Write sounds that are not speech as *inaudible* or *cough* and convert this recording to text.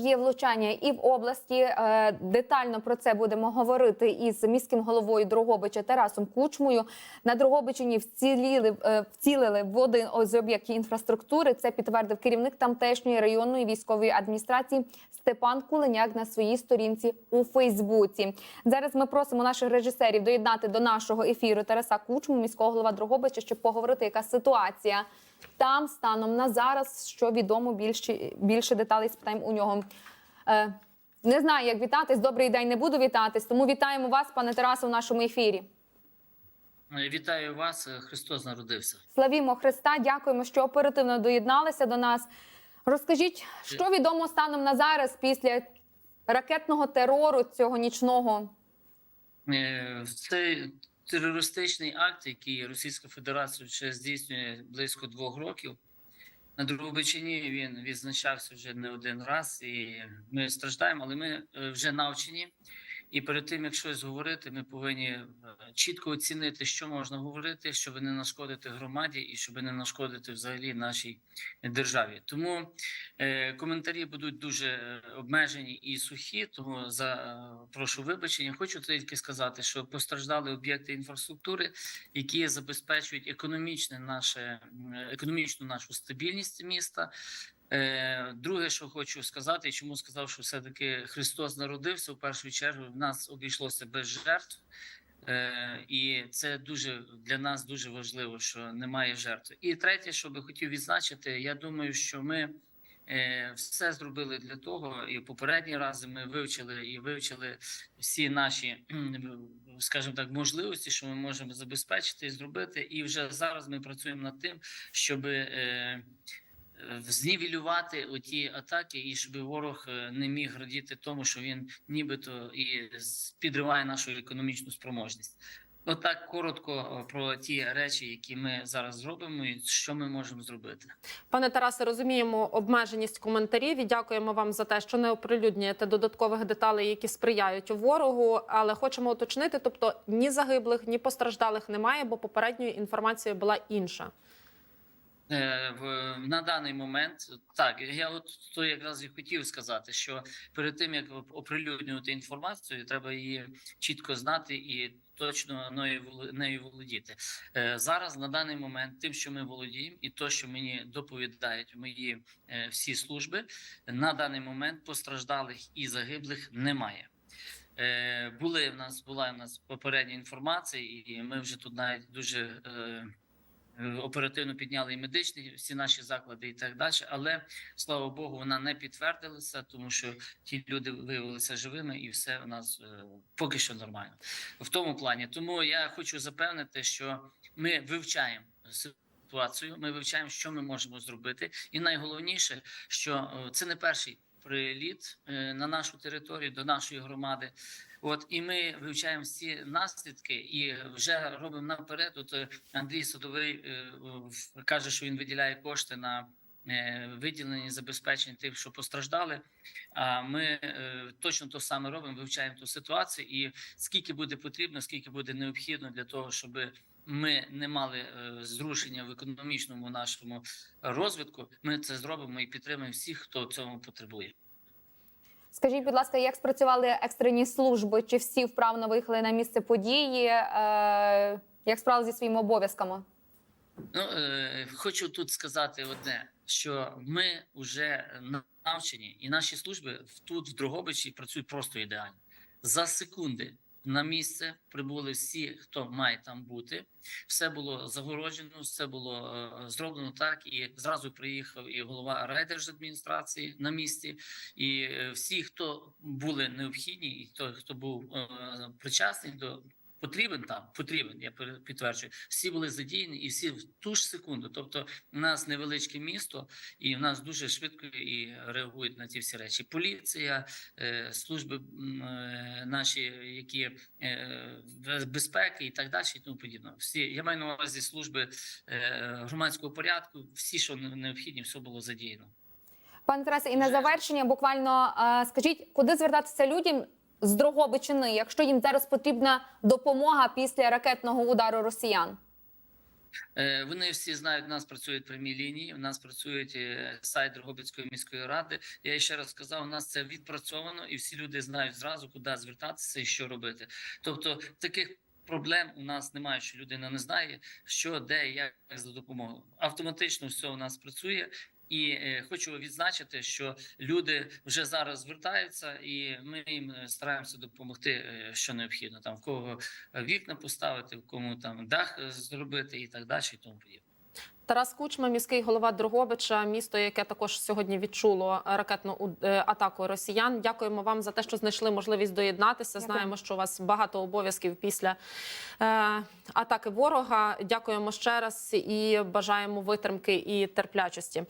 є влучання і в області. Е, Детально про це будемо говорити із міським головою Дрогобича Тарасом Кучмою. На Дрогобичині вціліли, е, вцілили в один з об'єктів інфраструктури. Це підтвердив керівник тамтешньої районної військової адміністрації Степан Куленяк на своїй сторінці у Фейсбуці. Зараз ми просимо наших режисерів доєднати до нашого ефіру Тараса Кучму, міського голова Дрогобича, щоб поговорити, яка ситуація там станом на зараз, що відомо більше, більше деталей спитаємо у нього. Е, не знаю, як вітатись. Добрий день, не буду вітатись. Тому вітаємо вас, пане Тарасу, в нашому ефірі. Е, Вітаю вас, е, Христос народився. Славімо Христа, дякуємо, що оперативно доєдналися до нас. Розкажіть, що відомо станом на зараз після ракетного терору цього нічного? Е, Цей терористичний акт, який Російська Федерація вже здійснює близько двох років. На Другобичині він відзначався вже не один раз, і ми страждаємо, але ми е, вже навчені. І перед тим, як щось говорити, ми повинні е, чітко оцінити, що можна говорити, щоб не нашкодити громаді і щоб не нашкодити взагалі нашій державі. Тому е, коментарі будуть дуже е, обмежені і сухі. Тому за е, прошу вибачення. Хочу тільки сказати, що постраждали об'єкти інфраструктури, які забезпечують економічне наше економічну нашу стабільність міста. Е, Друге, що хочу сказати, чому сказав, що все-таки Христос народився в першу чергу. В нас обійшлося без жертв, Е, і це дуже для нас дуже важливо, що немає жертв. І третє, що би хотів відзначити, я думаю, що ми е, все зробили для того, і попередні рази ми вивчили і вивчили всі наші, *clears throat* скажімо так, можливості, що ми можемо забезпечити і зробити. І вже зараз ми працюємо над тим, щоб е, знівелювати оті атаки, і щоб ворог е, не міг радіти тому, що він нібито і підриває нашу економічну спроможність. Отак коротко е, про ті речі, які ми зараз зробимо, і що ми можемо зробити. Пане Тарасе, розуміємо обмеженість коментарів і дякуємо вам за те, що не оприлюднюєте додаткових деталей, які сприяють ворогу. Але хочемо уточнити: тобто ні загиблих, ні постраждалих немає, бо попередньою інформацією була інша. Е, в на даний момент так я от то якраз і хотів сказати, що перед тим як оприлюднювати інформацію, треба її чітко знати і точно нею володіти. Е, Зараз на даний момент, тим, що ми володіємо, і то, що мені доповідають мої е, всі служби, на даний момент постраждалих і загиблих немає. Були в нас була в нас попередня інформація, і ми вже тут навіть дуже. Е, оперативно підняли і медичні всі наші заклади, і так далі. Але слава Богу, вона не підтвердилася, тому що ті люди виявилися живими, і все у нас е, поки що нормально в тому плані. Тому я хочу запевнити, що ми вивчаємо ситуацію. Ми вивчаємо, що ми можемо зробити, і найголовніше, що е, це не перший приліт на нашу територію до нашої громади. От і ми вивчаємо всі наслідки і вже робимо наперед. От е, Андрій Садовий е, каже, що він виділяє кошти на е, виділення забезпечення тих, що постраждали. А ми точно то саме робимо, вивчаємо ту ситуацію, і скільки буде потрібно, скільки буде необхідно для того, щоб ми не мали зрушення в економічному нашому розвитку. Ми це зробимо і підтримуємо всіх, хто цього потребує. Скажіть, будь ласка, як спрацювали екстрені служби? Чи всі вправно виїхали на місце події? Е, як справили зі своїми обов'язками? Ну е, хочу тут сказати одне: що ми вже навчені, і наші служби тут в Дрогобичі працюють просто ідеально за секунди. На місце прибули всі, хто має там бути. Все було загороджено, все було е, зроблено так. І зразу приїхав і голова райдержадміністрації на місці, і е, всі, хто були необхідні, і той, хто був е, причасний до потрібен там, потрібен, я підтверджую. Всі були задіяні і всі в ту ж секунду. Тобто, у нас невеличке місто, і в нас дуже швидко і реагують на ці всі речі. Поліція, е, служби е, наші, які е, безпеки і так далі, і тому подібне. Всі я маю на увазі служби громадського порядку. Всі, що необхідні, все було задіяно. Пане Тарасе, і на завершення буквально скажіть, куди звертатися людям з Дрогобичини, якщо їм зараз потрібна допомога після ракетного удару росіян? Е, Вони всі знають, у нас працюють прямі лінії, у нас працюють е, сайт Дрогобицької міської ради. Я ще раз сказав, у нас це відпрацьовано, і всі люди знають зразу, куди звертатися і що робити. Тобто таких проблем у нас немає, що людина не знає, що, де, як за допомогою. Автоматично все у нас працює. І е, хочу відзначити, що люди вже зараз звертаються, і ми їм е, стараємося допомогти, е, що необхідно. Там в кого вікна поставити, в кому там дах зробити і так далі, і тому подібне. Тарас Кучма, міський голова Дрогобича, місто, яке також сьогодні відчуло ракетну у- е, атаку росіян. Дякуємо вам за те, що знайшли можливість доєднатися. Дякую. Знаємо, що у вас багато обов'язків після е, атаки ворога. Дякуємо ще раз і бажаємо витримки і терплячості.